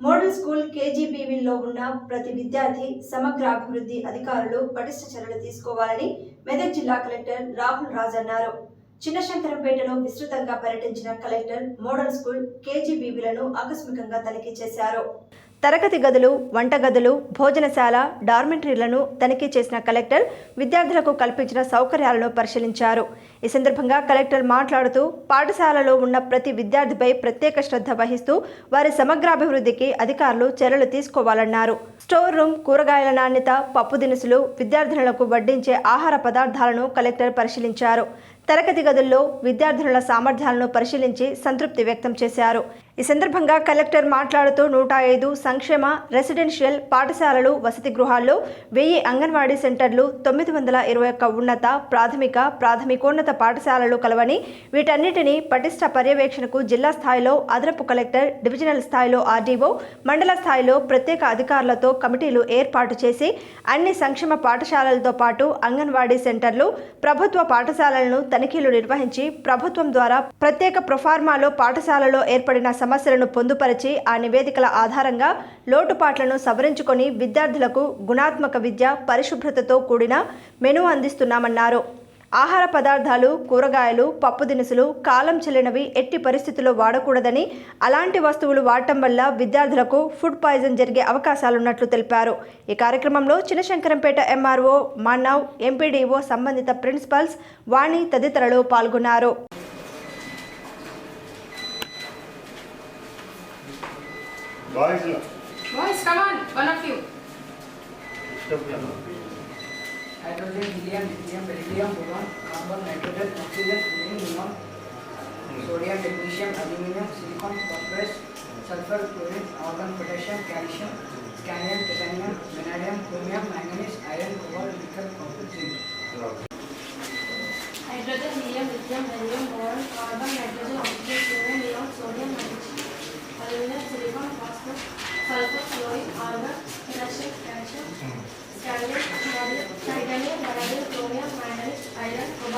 Model school కేజీబీవీలో ఉన్న ప్రతి విద్యార్థి సమగ్ర అభివృద్ధి అధికారులు పటిష్ట చర్యలు తీసుకోవాలని మెదక్ జిల్లా కలెక్టర్ రాహుల్ రాజ్ అన్నారు. చిన్నశంకరంపేటలో విస్తృతంగా పర్యటించిన కలెక్టర్ మోడల్ స్కూల్ కేజీబీవీలను ఆకస్మికంగా తనిఖీ చేశారు. తరగతి గదులు వంటగదులు భోజనశాల డార్మెంటరీలను తనిఖీ చేసిన కలెక్టర్ విద్యార్థులకు కల్పించిన సౌకర్యాలను పరిశీలించారు. ఈ సందర్భంగా కలెక్టర్ మాట్లాడుతూ పాఠశాలలో ఉన్న ప్రతి విద్యార్థిపై ప్రత్యేక శ్రద్ధ వహిస్తూ వారి సమగ్రాభివృద్ధికి అధికారులు చర్యలు తీసుకోవాలన్నారు. స్టోర్ రూమ్ కూరగాయల నాణ్యత పప్పు దినుసులు విద్యార్థినులకు వడ్డించే ఆహార పదార్థాలను కలెక్టర్ పరిశీలించారు. తరగతి గదుల్లో విద్యార్థినుల సామర్థ్యాలను పరిశీలించి సంతృప్తి వ్యక్తం చేశారు. ఈ సందర్భంగా కలెక్టర్ మాట్లాడుతూ నూట ఐదు సంక్షేమ రెసిడెన్షియల్ పాఠశాలలు వసతి గృహాల్లో వెయ్యి అంగన్వాడీ సెంటర్లు తొమ్మిది వందల ఇరవై ఒక్క ఉన్నత ప్రాథమిక ప్రాథమికోన్నత పాఠశాలలు కలవని వీటన్నిటిని పటిష్ట పర్యవేక్షణకు జిల్లా స్థాయిలో అదనపు కలెక్టర్ డివిజనల్ స్థాయిలో ఆర్డీఓ మండల స్థాయిలో ప్రత్యేక అధికారులతో కమిటీలు ఏర్పాటు చేసి అన్ని సంక్షేమ పాఠశాలలతో పాటు అంగన్వాడీ సెంటర్లు ప్రభుత్వ పాఠశాలలను తనిఖీలు నిర్వహించి ప్రభుత్వం ద్వారా ప్రత్యేక ప్రొఫార్మాలో పాఠశాలలో ఏర్పడిన సమస్యలను పొందుపరిచి ఆ నివేదికల ఆధారంగా లోటుపాట్లను సవరించుకొని విద్యార్థులకు గుణాత్మక విద్య పరిశుభ్రతతో కూడిన మెను అందిస్తున్నామన్నారు. ఆహార పదార్థాలు కూరగాయలు పప్పు దినుసులు కాలం చెల్లినవి ఎట్టి పరిస్థితుల్లో వాడకూడదని అలాంటి వస్తువులు వాడటం వల్ల విద్యార్థులకు ఫుడ్ పాయిజన్ జరిగే అవకాశాలున్నట్లు తెలిపారు. ఈ కార్యక్రమంలో చినశంకరంపేట ఎంఆర్ఓ మానవ్ ఎంపీడీఓ సంబంధిత ప్రిన్సిపల్స్ వాణి తదితరులు పాల్గొన్నారు. Boys, come on, one of you. Hydrogen helium lithium beryllium boron carbon nitrogen oxygen chlorine neon sodium magnesium aluminium silicon phosphorus sulphur chlorine argon potassium calcium scandium titanium vanadium chromium manganese iron cobalt nickel copper zinc hydrogen helium lithium beryllium iron,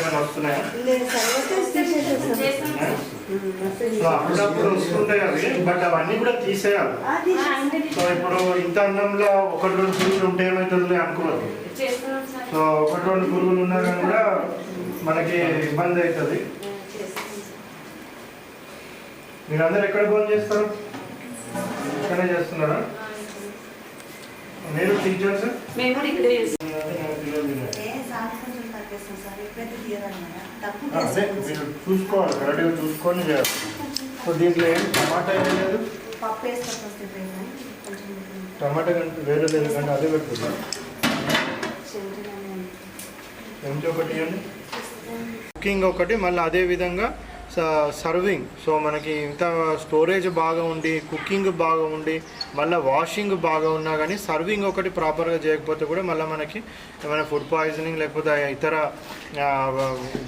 ఏమైనా వస్తున్నాయా? So అప్పుడప్పుడు వస్తుంటాయి అవి but అవన్నీ కూడా తీసేయాలి. So ఇప్పుడు ఇంత అన్నంలో ఒకటి రెండు పురుగులు ఉంటే ఏమవుతుంది అనుకోవద్దు. సార్. సో ఒకటి రెండు పురుగులు ఉన్నా కానీ కూడా మనకి ఇబ్బంది అవుతుంది. మీరందరూ ఎక్కడ ఫోన్ చేస్తారు? ఇక్కడే చేస్తున్నారా? మీరు టీచర్స్ మేము కూడా ఇక్కడే చేస్తాం. అదే మీరు చూసుకోవాలి కరెక్ట్గా చూసుకొని చేయాలి. సో దీంట్లో ఏం టమాటా ఏం లేదు? టమాటా కంటే వేరే లేదు కంటే అదే పెట్టుకుందాం. ఎంచి ఒకటి ఇవ్వండి. కుకింగ్ ఒకటి మళ్ళీ అదే విధంగా సర్వింగ్ సో మనకి ఇంత స్టోరేజ్ బాగా ఉండి కుకింగ్ బాగా ఉండి మళ్ళీ వాషింగ్ బాగా ఉన్నా కానీ సర్వింగ్ ఒకటి ప్రాపర్గా చేయకపోతే కూడా మళ్ళీ మనకి ఏమైనా ఫుడ్ పాయిజనింగ్ లేకపోతే ఇతర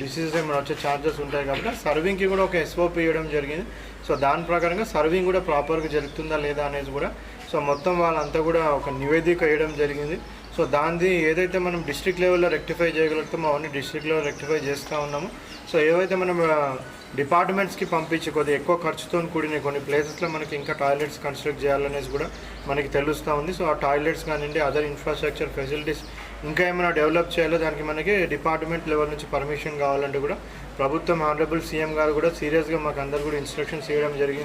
డిసీజెస్ ఏమైనా వచ్చే ఛాన్సెస్ ఉంటాయి కాబట్టి సర్వింగ్కి కూడా ఒక ఎస్ఓపి ఇవ్వడం జరిగింది. సో దాని ప్రకారంగా సర్వింగ్ కూడా ప్రాపర్గా జరుగుతుందా లేదా అనేది కూడా సో మొత్తం వాళ్ళంతా కూడా ఒక నివేదిక వేయడం జరిగింది. సో దాన్ని ఏదైతే మనం డిస్ట్రిక్ట్ లెవెల్లో రెక్టిఫై చేయగలుగుతామో అవన్నీ డిస్ట్రిక్ట్ లెవెల్ రెక్టిఫై చేస్తూ ఉన్నాము. సో ఏవైతే మనం డిపార్ట్మెంట్స్కి పంపించి కొద్దిగా ఎక్కువ ఖర్చుతో కూడిన కొన్ని ప్లేసెస్లో మనకి ఇంకా టాయిలెట్స్ కన్స్ట్రక్ట్ చేయాలనేసి కూడా మనకి తెలుస్తూ ఉంది. సో ఆ టాయిలెట్స్ కానివ్వండి అదర్ ఇన్ఫ్రాస్ట్రక్చర్ ఫెసిలిటీస్ ఇంకా ఏమైనా డెవలప్ చేయాలో దానికి మనకి డిపార్ట్మెంట్ లెవెల్ నుంచి పర్మిషన్ కావాలంటే కూడా ప్రభుత్వం ఆనరబుల్ సీఎం గారు కూడా సీరియస్గా మాకు అందరు కూడా ఇన్స్ట్రక్షన్స్ ఇవ్వడం జరిగింది.